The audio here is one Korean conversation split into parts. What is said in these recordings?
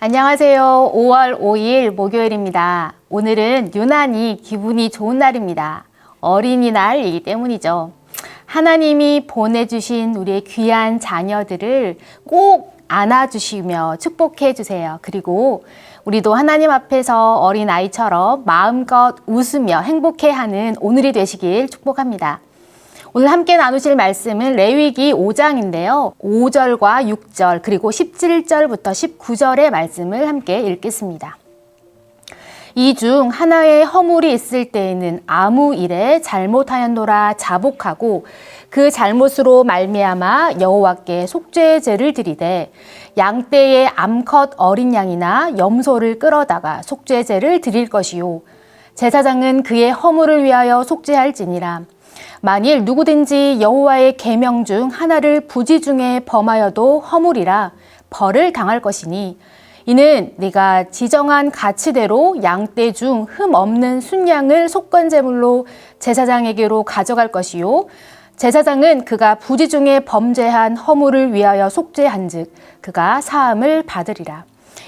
안녕하세요. 5월 5일 목요일입니다. 오늘은 유난히 기분이 좋은 날입니다. 어린이날이기 때문이죠. 하나님이 보내주신 우리의 귀한 자녀들을 꼭 안아주시며 축복해 주세요. 그리고 우리도 하나님 앞에서 어린 아이처럼 마음껏 웃으며 행복해 하는 오늘이 되시길 축복합니다. 오늘 함께 나누실 말씀은 레위기 5장인데요. 5절과 6절 그리고 17절부터 19절의 말씀을 함께 읽겠습니다. 이 중 하나의 허물이 있을 때에는 아무 일에 잘못하였노라 자복하고 그 잘못으로 말미암아 여호와께 속죄의 죄를 드리되 양 떼의 암컷 어린 양이나 염소를 끌어다가 속죄의 죄를 드릴 것이요 제사장은 그의 허물을 위하여 속죄할지니라 만일 누구든지 여호와의 계명 중 하나를 부지 중에 범하여도 허물이라 벌을 당할 것이니 이는 네가 지정한 가치대로 양떼 중 흠 없는 순양을 속건제물로 제사장에게로 가져갈 것이요. 제사장은 그가 부지 중에 범죄한 허물을 위하여 속죄한즉 그가 사함을 받으리라.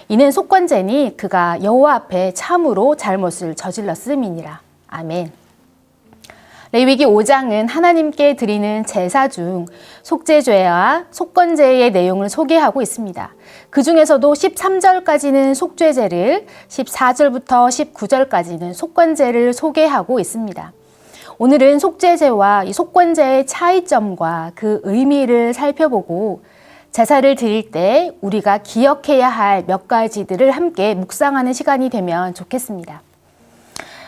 이는 속건제니 그가 여호와 앞에 참으로 잘못을 저질렀음이니라. 아멘. 레위기 5장은 하나님께 드리는 제사 중 속죄죄와 속건제의 내용을 소개하고 있습니다. 그 중에서도 13절까지는 속죄제를, 14절부터 19절까지는 속건제를 소개하고 있습니다. 오늘은 속죄제와 이 속건제의 차이점과 그 의미를 살펴보고 제사를 드릴 때 우리가 기억해야 할 몇 가지들을 함께 묵상하는 시간이 되면 좋겠습니다.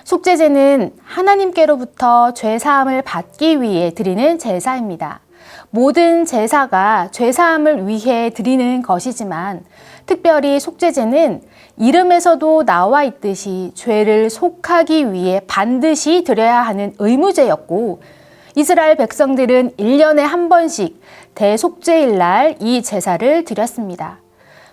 속죄제는 하나님께로부터 죄 사함을 받기 위해 드리는 제사입니다. 모든 제사가 죄 사함을 위해 드리는 것이지만 특별히 속죄제는 이름에서도 나와 있듯이 죄를 속하기 위해 반드시 드려야 하는 의무제였고 이스라엘 백성들은 1년에 한 번씩 대속죄일 날 이 제사를 드렸습니다.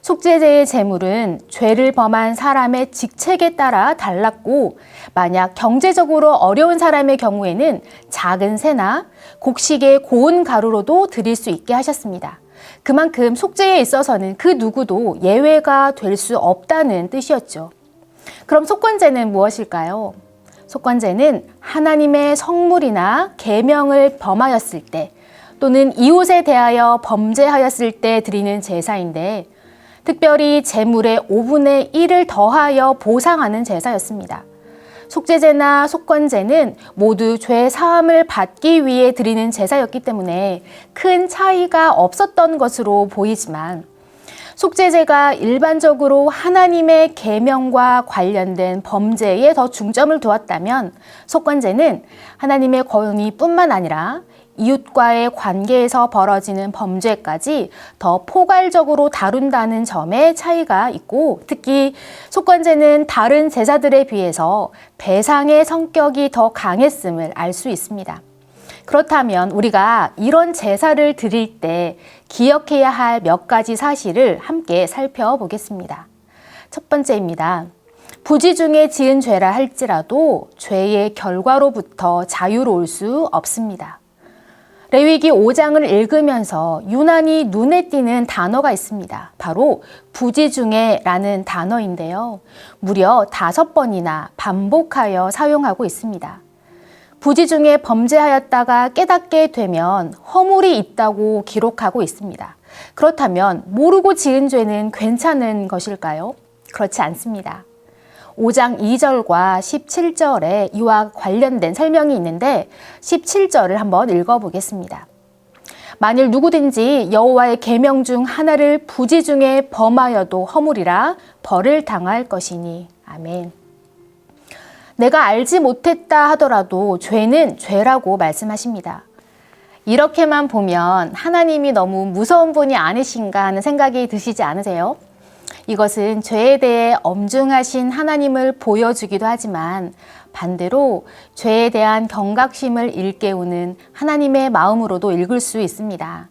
속죄제의 제물은 죄를 범한 사람의 직책에 따라 달랐고 만약 경제적으로 어려운 사람의 경우에는 작은 새나 곡식의 고운 가루로도 드릴 수 있게 하셨습니다. 그만큼 속죄에 있어서는 그 누구도 예외가 될 수 없다는 뜻이었죠. 그럼 속건제는 무엇일까요? 속건제는 하나님의 성물이나 계명을 범하였을 때 또는 이웃에 대하여 범죄하였을 때 드리는 제사인데 특별히 재물의 5분의 1을 더하여 보상하는 제사였습니다. 속죄제나 속건제는 모두 죄 사함을 받기 위해 드리는 제사였기 때문에 큰 차이가 없었던 것으로 보이지만 속죄제가 일반적으로 하나님의 계명과 관련된 범죄에 더 중점을 두었다면 속건제는 하나님의 권위뿐만 아니라 이웃과의 관계에서 벌어지는 범죄까지 더 포괄적으로 다룬다는 점에 차이가 있고 특히 속건제는 다른 제사들에 비해서 배상의 성격이 더 강했음을 알 수 있습니다. 그렇다면 우리가 이런 제사를 드릴 때 기억해야 할 몇 가지 사실을 함께 살펴보겠습니다. 첫 번째입니다. 부지 중에 지은 죄라 할지라도 죄의 결과로부터 자유로울 수 없습니다. 레위기 5장을 읽으면서 유난히 눈에 띄는 단어가 있습니다. 바로 부지 중에라는 단어인데요. 무려 다섯 번이나 반복하여 사용하고 있습니다. 부지 중에 범죄하였다가 깨닫게 되면 허물이 있다고 기록하고 있습니다. 그렇다면 모르고 지은 죄는 괜찮은 것일까요? 그렇지 않습니다. 5장 2절과 17절에 이와 관련된 설명이 있는데 17절을 한번 읽어보겠습니다. 만일 누구든지 여호와의 계명 중 하나를 부지 중에 범하여도 허물이라 벌을 당할 것이니 아멘. 내가 알지 못했다 하더라도 죄는 죄라고 말씀하십니다. 이렇게만 보면 하나님이 너무 무서운 분이 아니신가 하는 생각이 드시지 않으세요? 이것은 죄에 대해 엄중하신 하나님을 보여주기도 하지만 반대로 죄에 대한 경각심을 일깨우는 하나님의 마음으로도 읽을 수 있습니다.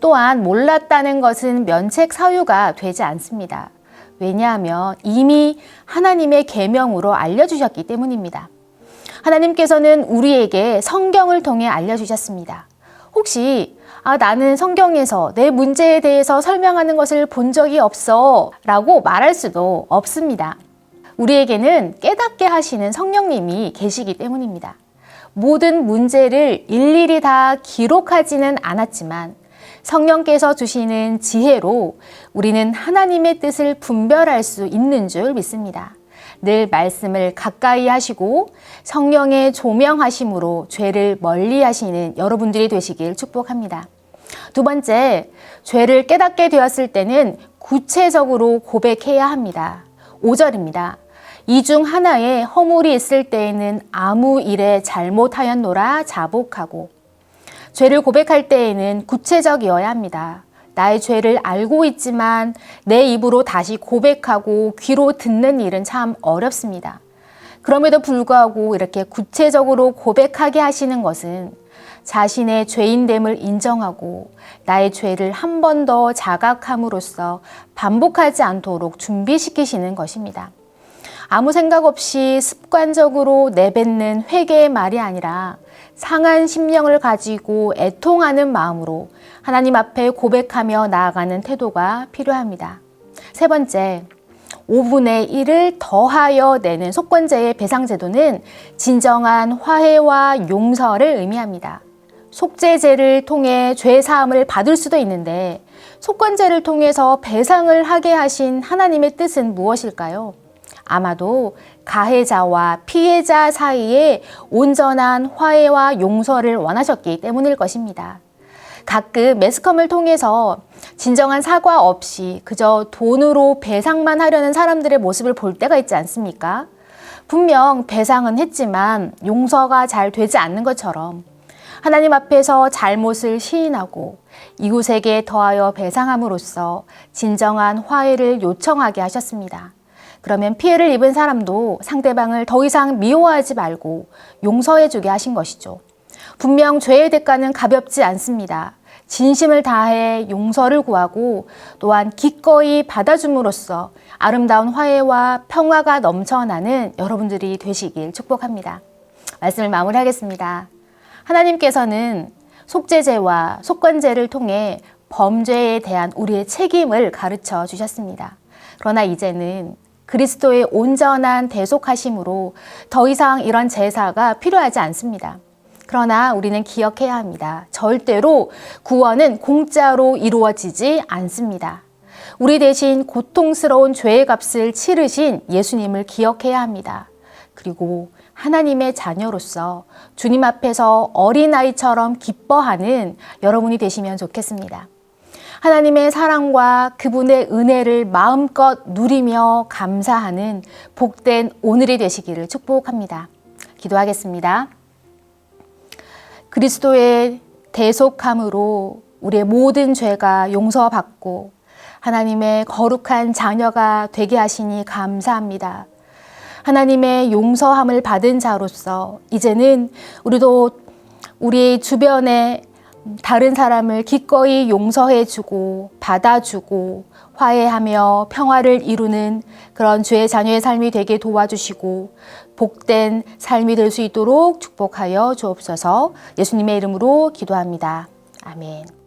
또한 몰랐다는 것은 면책 사유가 되지 않습니다. 왜냐하면 이미 하나님의 계명으로 알려주셨기 때문입니다. 하나님께서는 우리에게 성경을 통해 알려주셨습니다. 혹시 아, 나는 성경에서 내 문제에 대해서 설명하는 것을 본 적이 없어. 라고 말할 수도 없습니다. 우리에게는 깨닫게 하시는 성령님이 계시기 때문입니다. 모든 문제를 일일이 다 기록하지는 않았지만 성령께서 주시는 지혜로 우리는 하나님의 뜻을 분별할 수 있는 줄 믿습니다. 늘 말씀을 가까이 하시고 성령의 조명하심으로 죄를 멀리 하시는 여러분들이 되시길 축복합니다. 두 번째, 죄를 깨닫게 되었을 때는 구체적으로 고백해야 합니다. 5절입니다. 이 중 하나에 허물이 있을 때에는 아무 일에 잘못하였노라 자복하고 죄를 고백할 때에는 구체적이어야 합니다. 나의 죄를 알고 있지만 내 입으로 다시 고백하고 귀로 듣는 일은 참 어렵습니다. 그럼에도 불구하고 이렇게 구체적으로 고백하게 하시는 것은 자신의 죄인됨을 인정하고 나의 죄를 한 번 더 자각함으로써 반복하지 않도록 준비시키시는 것입니다. 아무 생각 없이 습관적으로 내뱉는 회개의 말이 아니라 상한 심령을 가지고 애통하는 마음으로 하나님 앞에 고백하며 나아가는 태도가 필요합니다. 세 번째, 5분의 1을 더하여 내는 속건제의 배상제도는 진정한 화해와 용서를 의미합니다. 속죄제를 통해 죄 사함을 받을 수도 있는데 속건제를 통해서 배상을 하게 하신 하나님의 뜻은 무엇일까요? 아마도 가해자와 피해자 사이에 온전한 화해와 용서를 원하셨기 때문일 것입니다. 가끔 매스컴을 통해서 진정한 사과 없이 그저 돈으로 배상만 하려는 사람들의 모습을 볼 때가 있지 않습니까? 분명 배상은 했지만 용서가 잘 되지 않는 것처럼 하나님 앞에서 잘못을 시인하고 이웃에게 더하여 배상함으로써 진정한 화해를 요청하게 하셨습니다. 그러면 피해를 입은 사람도 상대방을 더 이상 미워하지 말고 용서해주게 하신 것이죠. 분명 죄의 대가는 가볍지 않습니다. 진심을 다해 용서를 구하고 또한 기꺼이 받아줌으로써 아름다운 화해와 평화가 넘쳐나는 여러분들이 되시길 축복합니다. 말씀을 마무리하겠습니다. 하나님께서는 속죄제와 속건제를 통해 범죄에 대한 우리의 책임을 가르쳐 주셨습니다. 그러나 이제는 그리스도의 온전한 대속하심으로 더 이상 이런 제사가 필요하지 않습니다. 그러나 우리는 기억해야 합니다. 절대로 구원은 공짜로 이루어지지 않습니다. 우리 대신 고통스러운 죄의 값을 치르신 예수님을 기억해야 합니다. 그리고 하나님의 자녀로서 주님 앞에서 어린아이처럼 기뻐하는 여러분이 되시면 좋겠습니다. 하나님의 사랑과 그분의 은혜를 마음껏 누리며 감사하는 복된 오늘이 되시기를 축복합니다. 기도하겠습니다. 그리스도의 대속함으로 우리의 모든 죄가 용서받고 하나님의 거룩한 자녀가 되게 하시니 감사합니다. 하나님의 용서함을 받은 자로서 이제는 우리도 우리 주변에 다른 사람을 기꺼이 용서해주고 받아주고 화해하며 평화를 이루는 그런 주의 자녀의 삶이 되게 도와주시고 복된 삶이 될 수 있도록 축복하여 주옵소서 예수님의 이름으로 기도합니다. 아멘.